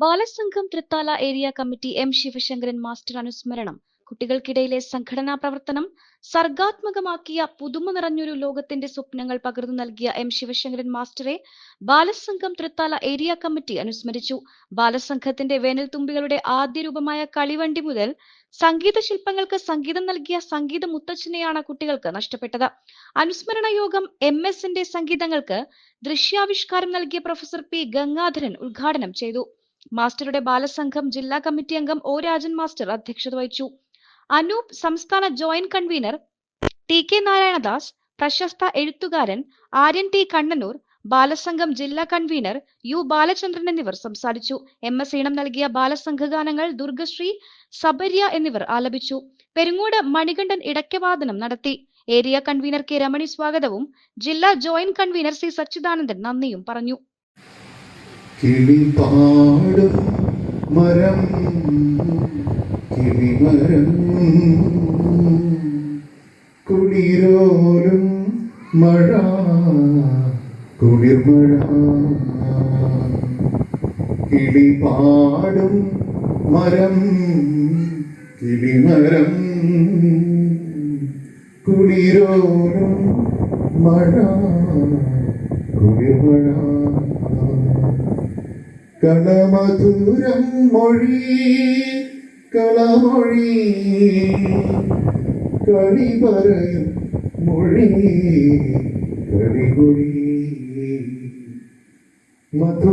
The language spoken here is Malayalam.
Balasangham Thrithala area committee M Sivasankaran master അനുസ്മരണം. കുട്ടികൾക്കിടയിലെ സംഘടനാ പ്രവർത്തനം സർഗാത്മകമാക്കിയ പുതുമ നിറഞ്ഞൊരു ലോകത്തിന്റെ സ്വപ്നങ്ങൾ പകർന്നു നൽകിയ എം ശിവശങ്കരൻ മാസ്റ്ററെ ബാലസംഘം തൃത്താല ഏരിയ കമ്മിറ്റി അനുസ്മരിച്ചു. ബാലസംഘത്തിന്റെ വേനൽത്തുമ്പികളുടെ ആദ്യ രൂപമായ കളിവണ്ടി മുതൽ സംഗീത ശില്പങ്ങൾക്ക് സംഗീതം നൽകിയ സംഗീത മുത്തച്ഛനെയാണ് കുട്ടികൾക്ക് നഷ്ടപ്പെട്ടത്. അനുസ്മരണ യോഗം എം എസിന്റെ സംഗീതങ്ങൾക്ക് ദൃശ്യാവിഷ്കാരം നൽകിയ പ്രൊഫസർ പി ഗംഗാധരൻ ഉദ്ഘാടനം ചെയ്തു. മാസ്റ്ററുടെ ബാലസംഘം ജില്ലാ കമ്മിറ്റി അംഗം ഒ രാജൻ മാസ്റ്റർ അധ്യക്ഷത വഹിച്ചു. അനൂപ് സംസ്ഥാന joint convener T K Narayanadas പ്രശസ്ത എഴുത്തുകാരൻ ആര്യൻ ടി കണ്ണനൂർ ബാലസംഘം ജില്ലാ കൺവീനർ യു ബാലചന്ദ്രൻ എന്നിവർ സംസാരിച്ചു. എം എസ് ഈണം നൽകിയ ബാലസംഘ ഗാനങ്ങൾ ദുർഗശ്രീ സബര്യ എന്നിവർ ആലപിച്ചു. പെരുങ്ങോട് മണികണ്ഠൻ ഇടയ്ക്കവാദനം നടത്തി. ഏരിയ കൺവീനർ കെ രമണി സ്വാഗതവും ജില്ലാ ജോയിന്റ് കൺവീനർ സി സച്ചിദാനന്ദൻ നന്ദിയും പറഞ്ഞു. കിളിപാടും മരം കിളിമരം കുളിരോലും മഴ കുളിർമഴ. കിളിപാടും മരം കിളിമരം കുളിരോലും മഴ കുളിർമഴ. കളമധുരം മൊഴി കളമൊഴി കളി പറയും മൊഴി കളിമൊഴി മധു